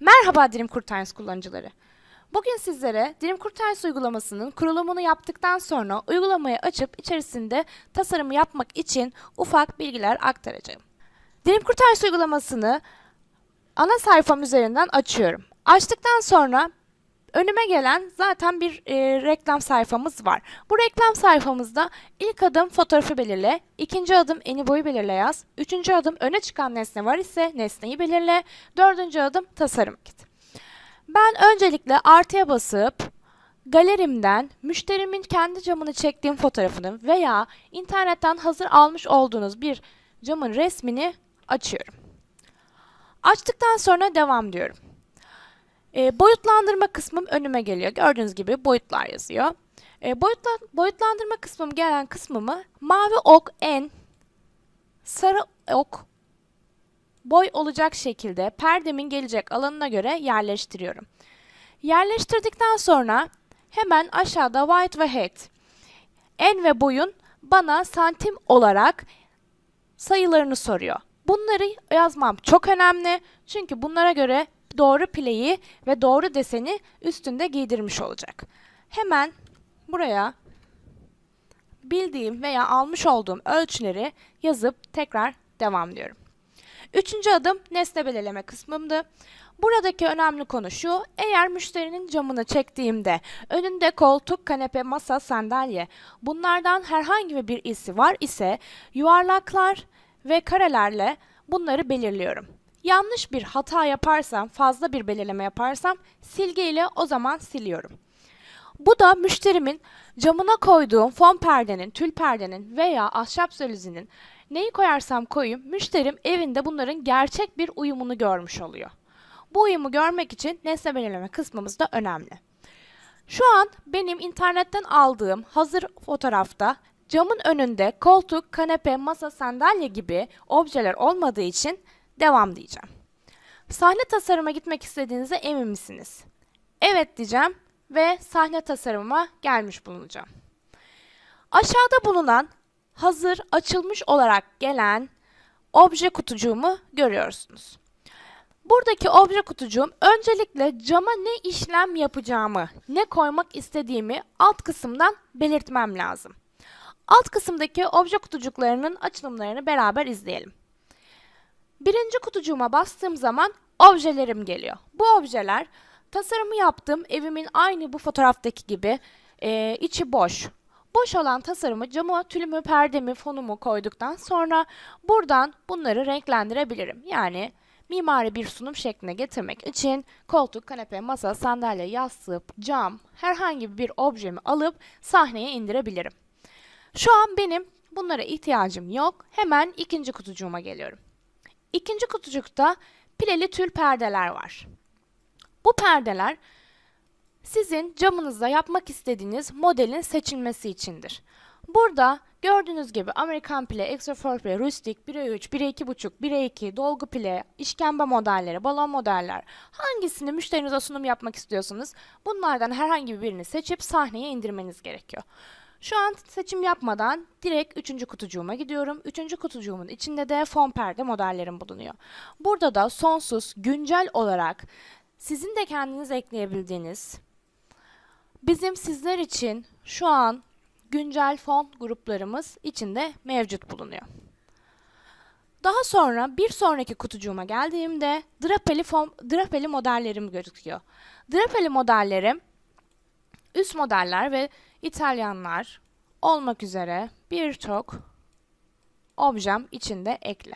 Merhaba Dilim Kurtarız kullanıcıları. Bugün sizlere Dilim Kurtarız uygulamasının kurulumunu yaptıktan sonra uygulamayı açıp içerisinde tasarımı yapmak için ufak bilgiler aktaracağım. Dilim Kurtarız uygulamasını ana sayfam üzerinden açıyorum. Açtıktan sonra önüme gelen zaten bir e, reklam sayfamız var. Bu reklam sayfamızda ilk adım fotoğrafı belirle, ikinci adım eni boyu belirle yaz, üçüncü adım öne çıkan nesne var ise nesneyi belirle, dördüncü adım tasarım git. Ben öncelikle artıya basıp galerimden müşterimin kendi camını çektiğim fotoğrafını veya internetten hazır almış olduğunuz bir camın resmini açıyorum. Açtıktan sonra devam diyorum. E, boyutlandırma kısmım önüme geliyor. Gördüğünüz gibi boyutlar yazıyor. E, boyutla, boyutlandırma kısmım gelen kısmımı mavi ok en, sarı ok boy olacak şekilde perdemin gelecek alanına göre yerleştiriyorum. Yerleştirdikten sonra hemen aşağıda white ve height en ve boyun bana santim olarak sayılarını soruyor. Bunları yazmam çok önemli çünkü bunlara göre doğru pileyi ve doğru deseni üstünde giydirmiş olacak. Hemen buraya bildiğim veya almış olduğum ölçüleri yazıp tekrar devam diyorum. Üçüncü adım nesne belirleme kısmımdı. Buradaki önemli konu şu, eğer müşterinin camını çektiğimde önünde koltuk, kanepe, masa, sandalye bunlardan herhangi bir isi var ise yuvarlaklar ve karelerle bunları belirliyorum. Yanlış bir hata yaparsam, fazla bir belirleme yaparsam silgiyle o zaman siliyorum. Bu da müşterimin camına koyduğum fon perdenin, tül perdenin veya ahşap selüzinin neyi koyarsam koyayım müşterim evinde bunların gerçek bir uyumunu görmüş oluyor. Bu uyumu görmek için nesne belirleme kısmımız da önemli. Şu an benim internetten aldığım hazır fotoğrafta camın önünde koltuk, kanepe, masa, sandalye gibi objeler olmadığı için devam diyeceğim. Sahne tasarıma gitmek istediğinize emin misiniz? Evet diyeceğim ve sahne tasarımıma gelmiş bulunacağım. Aşağıda bulunan hazır açılmış olarak gelen obje kutucuğumu görüyorsunuz. Buradaki obje kutucuğum öncelikle cama ne işlem yapacağımı, ne koymak istediğimi alt kısımdan belirtmem lazım. Alt kısımdaki obje kutucuklarının açılımlarını beraber izleyelim. Birinci kutucuğuma bastığım zaman objelerim geliyor. Bu objeler tasarımı yaptığım evimin aynı bu fotoğraftaki gibi e, içi boş. Boş olan tasarımı cama tülümü, perdemi, fonumu koyduktan sonra buradan bunları renklendirebilirim. Yani mimari bir sunum şekline getirmek için koltuk, kanepe, masa, sandalye, yastık, cam herhangi bir objemi alıp sahneye indirebilirim. Şu an benim bunlara ihtiyacım yok. Hemen ikinci kutucuğuma geliyorum. İkinci kutucukta pileli tül perdeler var. Bu perdeler sizin camınızda yapmak istediğiniz modelin seçilmesi içindir. Burada gördüğünüz gibi Amerikan pile, 4 pile, rustik, 1'e 3, 1'e 2,5, 1'e 2, dolgu pile, işkembe modelleri, balon modeller hangisini müşterinize sunum yapmak istiyorsanız bunlardan herhangi birini seçip sahneye indirmeniz gerekiyor. Şu an seçim yapmadan direkt üçüncü kutucuğuma gidiyorum. Üçüncü kutucuğumun içinde de fon perde modellerim bulunuyor. Burada da sonsuz, güncel olarak sizin de kendiniz ekleyebildiğiniz bizim sizler için şu an güncel fon gruplarımız içinde mevcut bulunuyor. Daha sonra bir sonraki kutucuğuma geldiğimde drapeli, fon, drapeli modellerim gözüküyor. Drapeli modellerim üst modeller ve İtalyanlar olmak üzere birçok objem içinde ekli.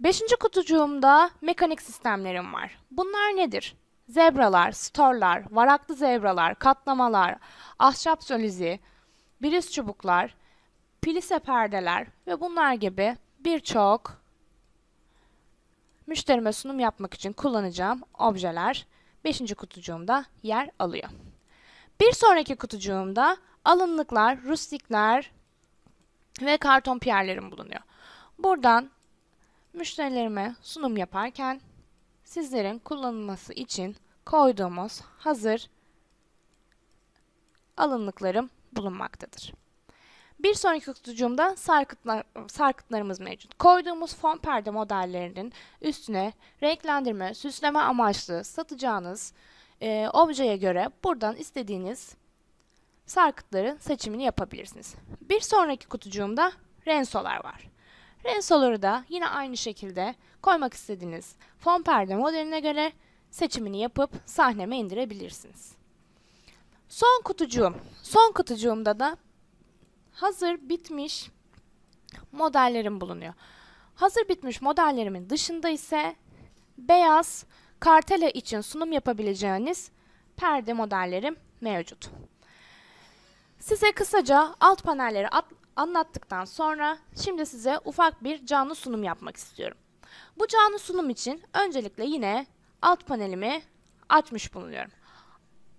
Beşinci kutucuğumda mekanik sistemlerim var. Bunlar nedir? Zebralar, storlar, varaklı zebralar, katlamalar, ahşap solizi, biriz çubuklar, pilise perdeler ve bunlar gibi birçok müşterime sunum yapmak için kullanacağım objeler 5. kutucuğumda yer alıyor. Bir sonraki kutucuğumda alınlıklar, rustikler ve karton piyerlerim bulunuyor. Buradan müşterilerime sunum yaparken sizlerin kullanılması için koyduğumuz hazır alınlıklarım bulunmaktadır. Bir sonraki kutucuğumda sarkıtlar, sarkıtlarımız mevcut. Koyduğumuz fon perde modellerinin üstüne renklendirme, süsleme amaçlı satacağınız e, objeye göre buradan istediğiniz sarkıtların seçimini yapabilirsiniz. Bir sonraki kutucuğumda rensolar var. Rensoları da yine aynı şekilde koymak istediğiniz fon perde modeline göre seçimini yapıp sahneme indirebilirsiniz. Son kutucuğum. Son kutucuğumda da hazır bitmiş modellerim bulunuyor. Hazır bitmiş modellerimin dışında ise beyaz kartela için sunum yapabileceğiniz perde modellerim mevcut. Size kısaca alt panelleri at- anlattıktan sonra şimdi size ufak bir canlı sunum yapmak istiyorum. Bu canlı sunum için öncelikle yine alt panelimi açmış bulunuyorum.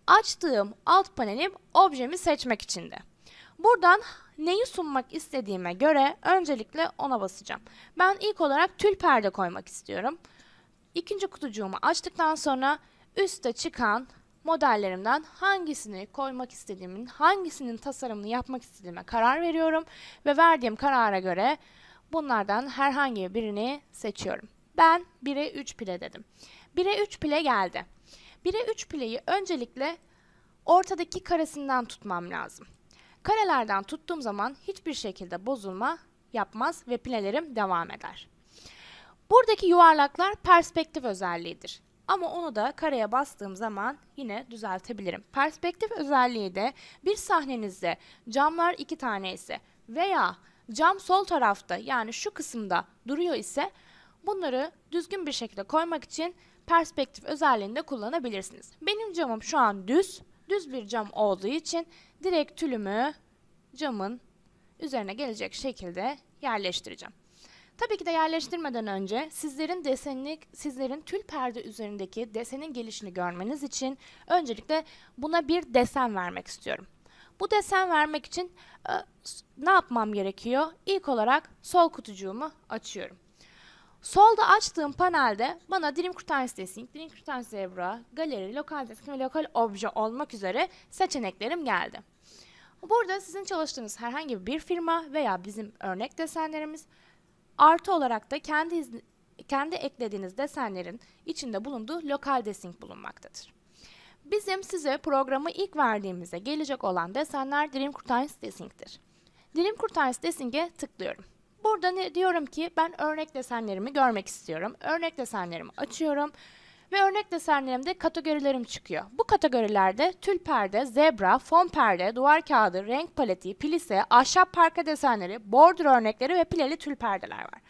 Açtığım alt panelim objemi seçmek içindi. Buradan neyi sunmak istediğime göre öncelikle ona basacağım. Ben ilk olarak tül perde koymak istiyorum. İkinci kutucuğumu açtıktan sonra üstte çıkan modellerimden hangisini koymak istediğimin, hangisinin tasarımını yapmak istediğime karar veriyorum ve verdiğim karara göre bunlardan herhangi birini seçiyorum. Ben 1'e 3 pile dedim. 1'e 3 pile geldi. 1'e 3 pileyi öncelikle ortadaki karesinden tutmam lazım. Karelerden tuttuğum zaman hiçbir şekilde bozulma yapmaz ve pilelerim devam eder. Buradaki yuvarlaklar perspektif özelliğidir. Ama onu da kareye bastığım zaman yine düzeltebilirim. Perspektif özelliği de bir sahnenizde camlar iki tane ise veya cam sol tarafta yani şu kısımda duruyor ise bunları düzgün bir şekilde koymak için perspektif özelliğini de kullanabilirsiniz. Benim camım şu an düz, düz bir cam olduğu için direkt tülümü camın üzerine gelecek şekilde yerleştireceğim. Tabii ki de yerleştirmeden önce sizlerin desenini, sizlerin tül perde üzerindeki desenin gelişini görmeniz için öncelikle buna bir desen vermek istiyorum. Bu desen vermek için e, ne yapmam gerekiyor? İlk olarak sol kutucuğumu açıyorum. Solda açtığım panelde bana Dream Kurtarence Desing, Dream Kurtarence Zebra, Galeri, Lokal Desk ve Lokal Obje olmak üzere seçeneklerim geldi. Burada sizin çalıştığınız herhangi bir firma veya bizim örnek desenlerimiz Artı olarak da kendi izni- kendi eklediğiniz desenlerin içinde bulunduğu lokal desing bulunmaktadır. Bizim size programı ilk verdiğimizde gelecek olan desenler Dream Kurtarence Desing'tir. Dream Kurtarence Desing'e tıklıyorum. Burada ne diyorum ki ben örnek desenlerimi görmek istiyorum. Örnek desenlerimi açıyorum ve örnek desenlerimde kategorilerim çıkıyor. Bu kategorilerde tül perde, zebra, fon perde, duvar kağıdı, renk paleti, plise, ahşap parka desenleri, border örnekleri ve pileli tül perdeler var.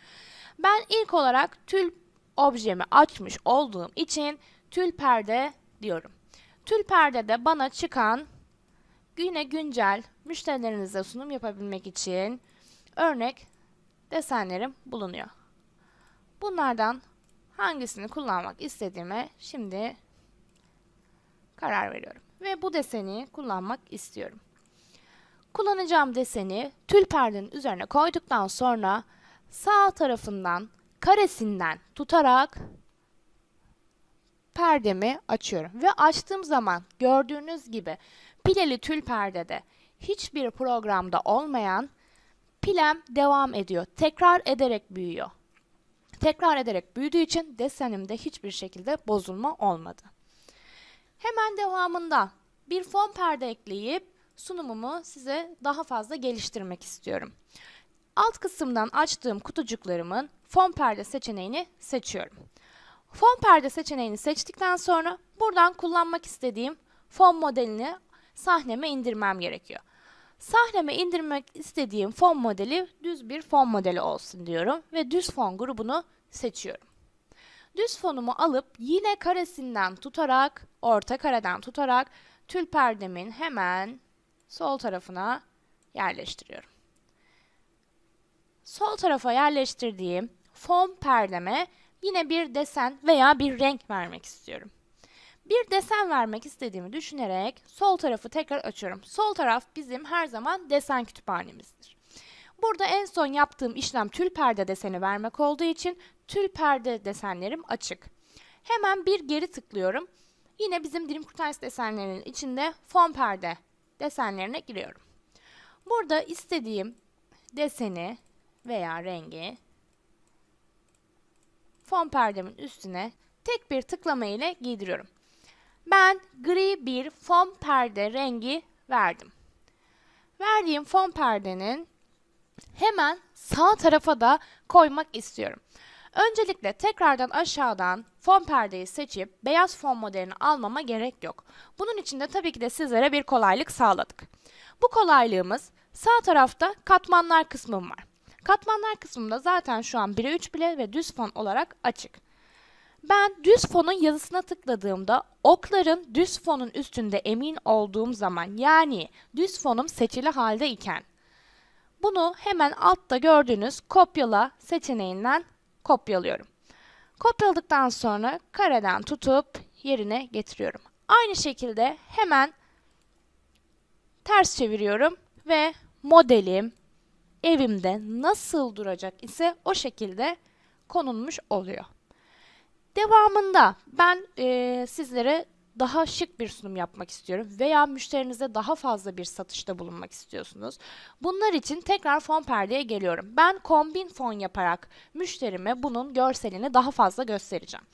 Ben ilk olarak tül objemi açmış olduğum için tül perde diyorum. Tül perdede bana çıkan yine güncel müşterilerinize sunum yapabilmek için örnek desenlerim bulunuyor. Bunlardan hangisini kullanmak istediğime şimdi karar veriyorum. Ve bu deseni kullanmak istiyorum. Kullanacağım deseni tül perdenin üzerine koyduktan sonra sağ tarafından karesinden tutarak perdemi açıyorum. Ve açtığım zaman gördüğünüz gibi pileli tül perdede hiçbir programda olmayan pilem devam ediyor. Tekrar ederek büyüyor. Tekrar ederek büyüdüğü için desenimde hiçbir şekilde bozulma olmadı. Hemen devamında bir fon perde ekleyip sunumumu size daha fazla geliştirmek istiyorum. Alt kısımdan açtığım kutucuklarımın fon perde seçeneğini seçiyorum. Fon perde seçeneğini seçtikten sonra buradan kullanmak istediğim fon modelini sahneme indirmem gerekiyor. Sahneme indirmek istediğim fon modeli düz bir fon modeli olsun diyorum ve düz fon grubunu seçiyorum. Düz fonumu alıp yine karesinden tutarak, orta kareden tutarak tül perdemin hemen sol tarafına yerleştiriyorum. Sol tarafa yerleştirdiğim fon perdeme yine bir desen veya bir renk vermek istiyorum. Bir desen vermek istediğimi düşünerek sol tarafı tekrar açıyorum. Sol taraf bizim her zaman desen kütüphanemizdir. Burada en son yaptığım işlem tül perde deseni vermek olduğu için tül perde desenlerim açık. Hemen bir geri tıklıyorum. Yine bizim Dream Kurtarence desenlerinin içinde fon perde desenlerine giriyorum. Burada istediğim deseni veya rengi fon perdemin üstüne tek bir tıklama ile giydiriyorum. Ben gri bir fon perde rengi verdim. Verdiğim fon perdenin hemen sağ tarafa da koymak istiyorum. Öncelikle tekrardan aşağıdan fon perdeyi seçip beyaz fon modelini almama gerek yok. Bunun için de tabii ki de sizlere bir kolaylık sağladık. Bu kolaylığımız sağ tarafta katmanlar kısmım var. Katmanlar kısmında zaten şu an 1'e 3 bile ve düz fon olarak açık. Ben düz fonun yazısına tıkladığımda okların düz fonun üstünde emin olduğum zaman yani düz fonum seçili halde iken bunu hemen altta gördüğünüz kopyala seçeneğinden kopyalıyorum. Kopyaladıktan sonra kareden tutup yerine getiriyorum. Aynı şekilde hemen ters çeviriyorum ve modelim evimde nasıl duracak ise o şekilde konulmuş oluyor. Devamında ben e, sizlere daha şık bir sunum yapmak istiyorum veya müşterinize daha fazla bir satışta bulunmak istiyorsunuz. Bunlar için tekrar fon perdeye geliyorum. Ben kombin fon yaparak müşterime bunun görselini daha fazla göstereceğim.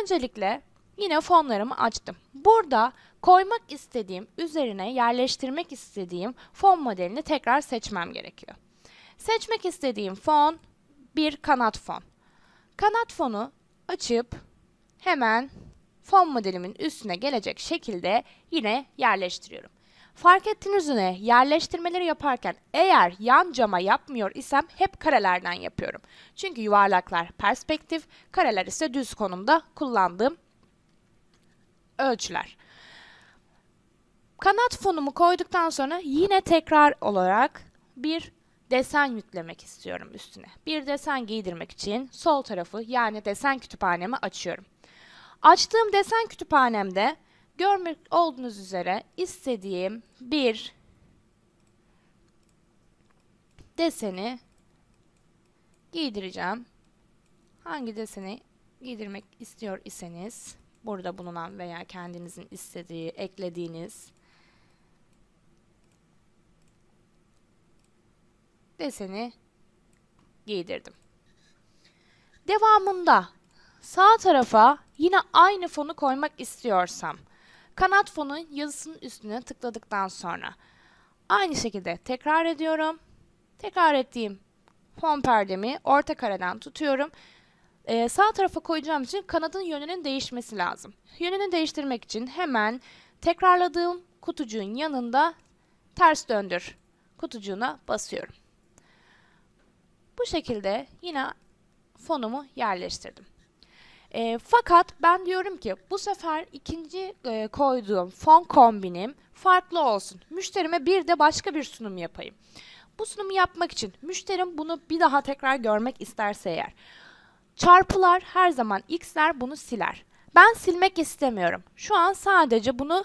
Öncelikle yine fonlarımı açtım. Burada koymak istediğim, üzerine yerleştirmek istediğim fon modelini tekrar seçmem gerekiyor. Seçmek istediğim fon bir kanat fon. Kanat fonu açıp hemen fon modelimin üstüne gelecek şekilde yine yerleştiriyorum. Fark ettiğiniz üzere yerleştirmeleri yaparken eğer yan cama yapmıyor isem hep karelerden yapıyorum. Çünkü yuvarlaklar perspektif, kareler ise düz konumda kullandığım ölçüler. Kanat fonumu koyduktan sonra yine tekrar olarak bir desen yüklemek istiyorum üstüne. Bir desen giydirmek için sol tarafı yani desen kütüphanemi açıyorum. Açtığım desen kütüphanemde görmek olduğunuz üzere istediğim bir deseni giydireceğim. Hangi deseni giydirmek istiyor iseniz burada bulunan veya kendinizin istediği, eklediğiniz deseni giydirdim. Devamında sağ tarafa yine aynı fonu koymak istiyorsam kanat fonun yazısının üstüne tıkladıktan sonra aynı şekilde tekrar ediyorum. Tekrar ettiğim fon perdemi orta kareden tutuyorum. Ee, sağ tarafa koyacağım için kanadın yönünün değişmesi lazım. Yönünü değiştirmek için hemen tekrarladığım kutucuğun yanında ters döndür kutucuğuna basıyorum. Bu şekilde yine fonumu yerleştirdim. E, fakat ben diyorum ki bu sefer ikinci e, koyduğum fon kombinim farklı olsun. Müşterime bir de başka bir sunum yapayım. Bu sunumu yapmak için müşterim bunu bir daha tekrar görmek isterse eğer çarpılar her zaman x'ler bunu siler. Ben silmek istemiyorum. Şu an sadece bunu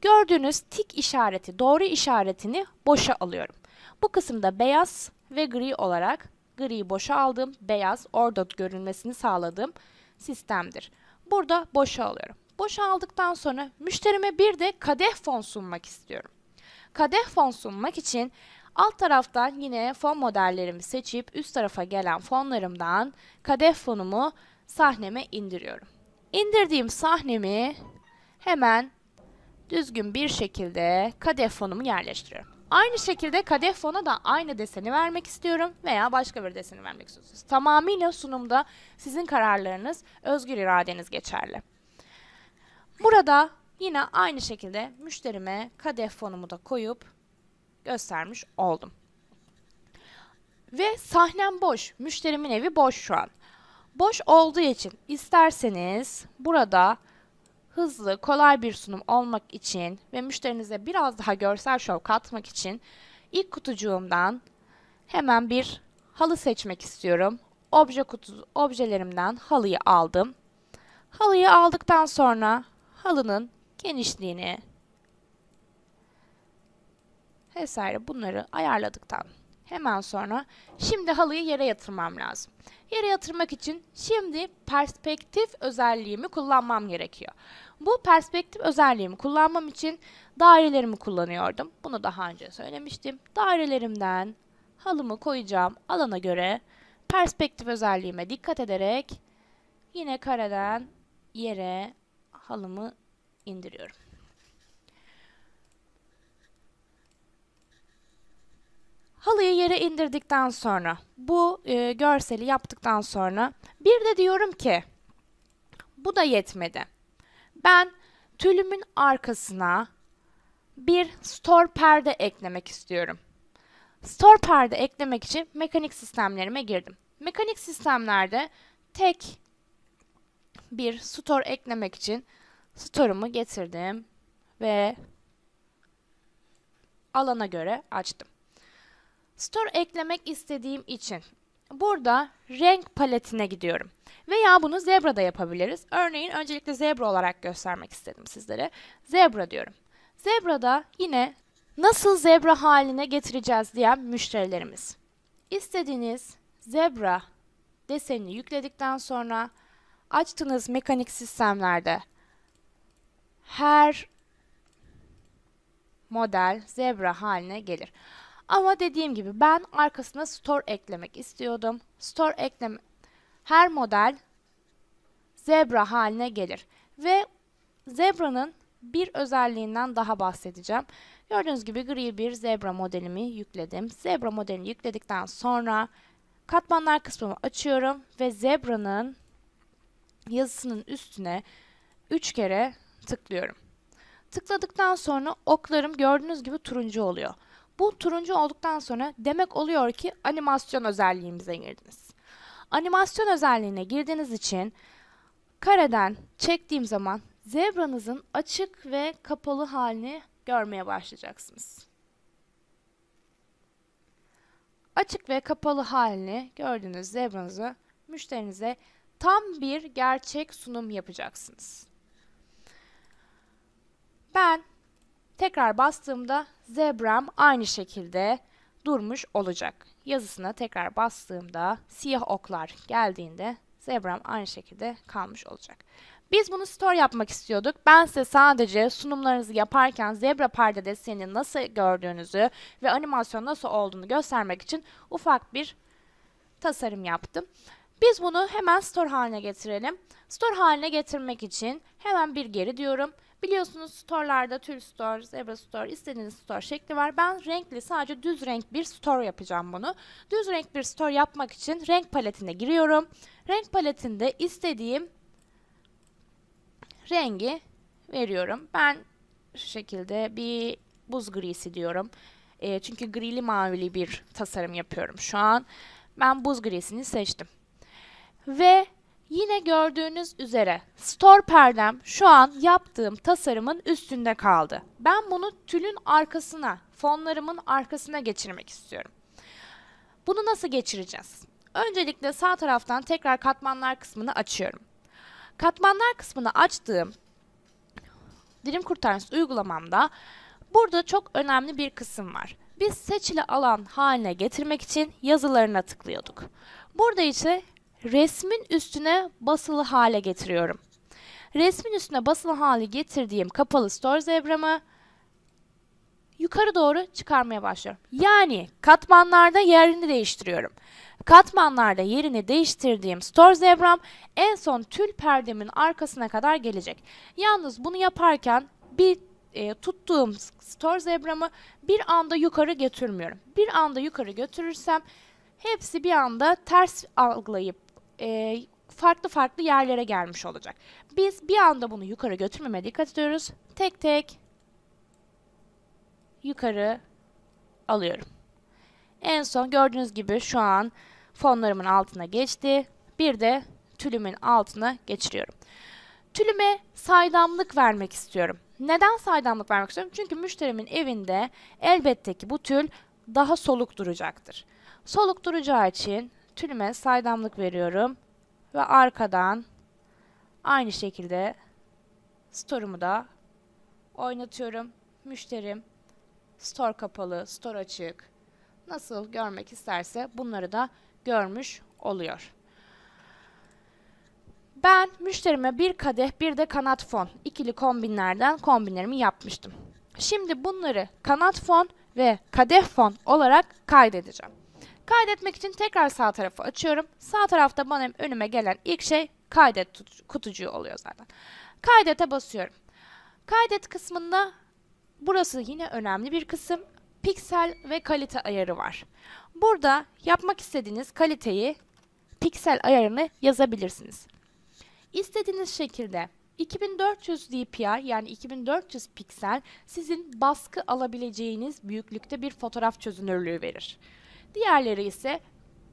gördüğünüz tik işareti, doğru işaretini boşa alıyorum. Bu kısımda beyaz ve gri olarak griyi boşa aldım, beyaz orada görünmesini sağladığım sistemdir. Burada boşa alıyorum. Boşa aldıktan sonra müşterime bir de kadeh fon sunmak istiyorum. Kadeh fon sunmak için alt taraftan yine fon modellerimi seçip üst tarafa gelen fonlarımdan kadeh fonumu sahneme indiriyorum. İndirdiğim sahnemi hemen düzgün bir şekilde kadeh fonumu yerleştiriyorum. Aynı şekilde kadeh fona da aynı deseni vermek istiyorum veya başka bir deseni vermek istiyorsunuz. Tamamıyla sunumda sizin kararlarınız, özgür iradeniz geçerli. Burada yine aynı şekilde müşterime kadeh fonumu da koyup göstermiş oldum. Ve sahnem boş. Müşterimin evi boş şu an. Boş olduğu için isterseniz burada hızlı, kolay bir sunum olmak için ve müşterinize biraz daha görsel şov katmak için ilk kutucuğumdan hemen bir halı seçmek istiyorum. Obje kutu, objelerimden halıyı aldım. Halıyı aldıktan sonra halının genişliğini vesaire bunları ayarladıktan Hemen sonra şimdi halıyı yere yatırmam lazım. Yere yatırmak için şimdi perspektif özelliğimi kullanmam gerekiyor. Bu perspektif özelliğimi kullanmam için dairelerimi kullanıyordum. Bunu daha önce söylemiştim. Dairelerimden halımı koyacağım alana göre perspektif özelliğime dikkat ederek yine kareden yere halımı indiriyorum. Halıyı yere indirdikten sonra, bu e, görseli yaptıktan sonra bir de diyorum ki bu da yetmedi. Ben tülümün arkasına bir store perde eklemek istiyorum. Store perde eklemek için mekanik sistemlerime girdim. Mekanik sistemlerde tek bir store eklemek için store'umu getirdim ve alana göre açtım. Store eklemek istediğim için burada renk paletine gidiyorum. Veya bunu zebra da yapabiliriz. Örneğin öncelikle zebra olarak göstermek istedim sizlere. Zebra diyorum. Zebra'da yine nasıl zebra haline getireceğiz diyen müşterilerimiz. İstediğiniz zebra desenini yükledikten sonra açtığınız mekanik sistemlerde her model zebra haline gelir. Ama dediğim gibi ben arkasına store eklemek istiyordum. Store ekleme her model zebra haline gelir. Ve zebranın bir özelliğinden daha bahsedeceğim. Gördüğünüz gibi gri bir zebra modelimi yükledim. Zebra modelini yükledikten sonra katmanlar kısmımı açıyorum ve zebranın yazısının üstüne 3 kere tıklıyorum. Tıkladıktan sonra oklarım gördüğünüz gibi turuncu oluyor. Bu turuncu olduktan sonra demek oluyor ki animasyon özelliğimize girdiniz. Animasyon özelliğine girdiğiniz için kareden çektiğim zaman zebranızın açık ve kapalı halini görmeye başlayacaksınız. Açık ve kapalı halini gördüğünüz zebranızı müşterinize tam bir gerçek sunum yapacaksınız. Ben tekrar bastığımda zebram aynı şekilde durmuş olacak. Yazısına tekrar bastığımda siyah oklar geldiğinde zebram aynı şekilde kalmış olacak. Biz bunu store yapmak istiyorduk. Ben size sadece sunumlarınızı yaparken zebra perde desenini nasıl gördüğünüzü ve animasyon nasıl olduğunu göstermek için ufak bir tasarım yaptım. Biz bunu hemen store haline getirelim. Store haline getirmek için hemen bir geri diyorum. Biliyorsunuz store'larda tül store, zebra store, istediğiniz store şekli var. Ben renkli sadece düz renk bir store yapacağım bunu. Düz renk bir store yapmak için renk paletine giriyorum. Renk paletinde istediğim rengi veriyorum. Ben şu şekilde bir buz grisi diyorum. E, çünkü grili mavili bir tasarım yapıyorum şu an. Ben buz grisini seçtim. Ve yine gördüğünüz üzere store perdem şu an yaptığım tasarımın üstünde kaldı. Ben bunu tülün arkasına, fonlarımın arkasına geçirmek istiyorum. Bunu nasıl geçireceğiz? Öncelikle sağ taraftan tekrar katmanlar kısmını açıyorum. Katmanlar kısmını açtığım dilim kurtarıcısı uygulamamda burada çok önemli bir kısım var. Biz seçili alan haline getirmek için yazılarına tıklıyorduk. Burada ise resmin üstüne basılı hale getiriyorum. Resmin üstüne basılı hale getirdiğim kapalı store zebramı yukarı doğru çıkarmaya başlıyorum. Yani katmanlarda yerini değiştiriyorum. Katmanlarda yerini değiştirdiğim store zebram en son tül perdemin arkasına kadar gelecek. Yalnız bunu yaparken bir e, tuttuğum store zebramı bir anda yukarı götürmüyorum. Bir anda yukarı götürürsem hepsi bir anda ters algılayıp e, farklı farklı yerlere gelmiş olacak. Biz bir anda bunu yukarı götürmemeye dikkat ediyoruz. Tek tek yukarı alıyorum. En son gördüğünüz gibi şu an fonlarımın altına geçti. Bir de tülümün altına geçiriyorum. Tülüme saydamlık vermek istiyorum. Neden saydamlık vermek istiyorum? Çünkü müşterimin evinde elbette ki bu tül daha soluk duracaktır. Soluk duracağı için tülüme saydamlık veriyorum ve arkadan aynı şekilde store'umu da oynatıyorum. Müşterim store kapalı, store açık, nasıl görmek isterse bunları da görmüş oluyor. Ben müşterime bir kadeh bir de kanat fon ikili kombinlerden kombinlerimi yapmıştım. Şimdi bunları kanat fon ve kadeh fon olarak kaydedeceğim. Kaydetmek için tekrar sağ tarafı açıyorum. Sağ tarafta bana önüme gelen ilk şey kaydet kutucuğu oluyor zaten. Kaydete basıyorum. Kaydet kısmında burası yine önemli bir kısım. Piksel ve kalite ayarı var. Burada yapmak istediğiniz kaliteyi piksel ayarını yazabilirsiniz. İstediğiniz şekilde 2400 dpi yani 2400 piksel sizin baskı alabileceğiniz büyüklükte bir fotoğraf çözünürlüğü verir. Diğerleri ise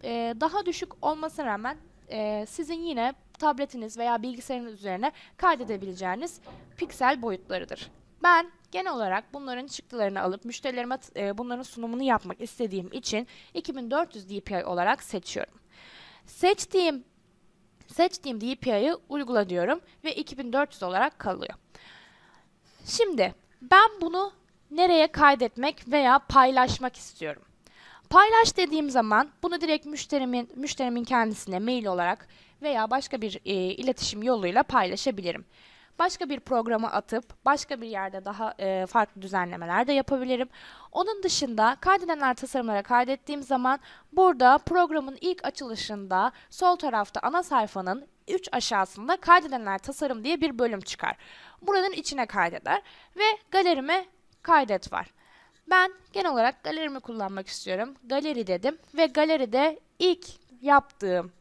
e, daha düşük olmasına rağmen e, sizin yine tabletiniz veya bilgisayarınız üzerine kaydedebileceğiniz piksel boyutlarıdır. Ben genel olarak bunların çıktılarını alıp müşterilerime e, bunların sunumunu yapmak istediğim için 2400 dpi olarak seçiyorum. Seçtiğim seçtiğim DPI'yi uygula diyorum ve 2400 olarak kalıyor. Şimdi ben bunu nereye kaydetmek veya paylaşmak istiyorum. Paylaş dediğim zaman bunu direkt müşterimin müşterimin kendisine mail olarak veya başka bir e, iletişim yoluyla paylaşabilirim. Başka bir programa atıp başka bir yerde daha e, farklı düzenlemeler de yapabilirim. Onun dışında kaydedenler tasarımlara kaydettiğim zaman burada programın ilk açılışında sol tarafta ana sayfanın 3 aşağısında kaydedenler tasarım diye bir bölüm çıkar. Buranın içine kaydeder ve galerime kaydet var. Ben genel olarak galerimi kullanmak istiyorum. Galeri dedim ve galeride ilk yaptığım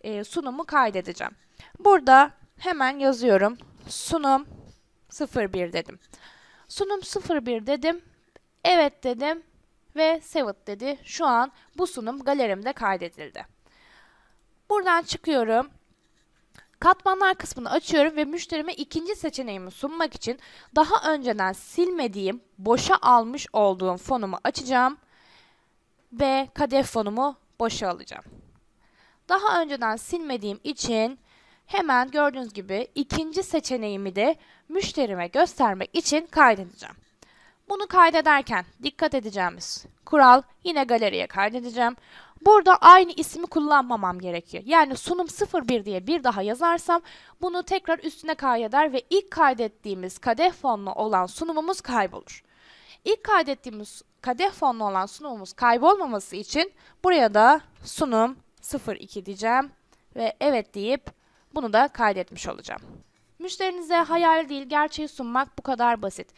e, sunumu kaydedeceğim. Burada hemen yazıyorum. Sunum 01 dedim. Sunum 01 dedim. Evet dedim ve save it dedi. Şu an bu sunum galerimde kaydedildi. Buradan çıkıyorum. Katmanlar kısmını açıyorum ve müşterime ikinci seçeneğimi sunmak için daha önceden silmediğim, boşa almış olduğum fonumu açacağım ve kadeh fonumu boşa alacağım. Daha önceden silmediğim için hemen gördüğünüz gibi ikinci seçeneğimi de müşterime göstermek için kaydedeceğim. Bunu kaydederken dikkat edeceğimiz kural yine galeriye kaydedeceğim. Burada aynı ismi kullanmamam gerekiyor. Yani sunum 01 diye bir daha yazarsam bunu tekrar üstüne kaydeder ve ilk kaydettiğimiz kadeh fonlu olan sunumumuz kaybolur. İlk kaydettiğimiz kadeh fonlu olan sunumumuz kaybolmaması için buraya da sunum 02 diyeceğim ve evet deyip bunu da kaydetmiş olacağım. Müşterinize hayal değil gerçeği sunmak bu kadar basit.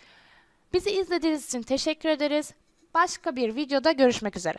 Bizi izlediğiniz için teşekkür ederiz. Başka bir videoda görüşmek üzere.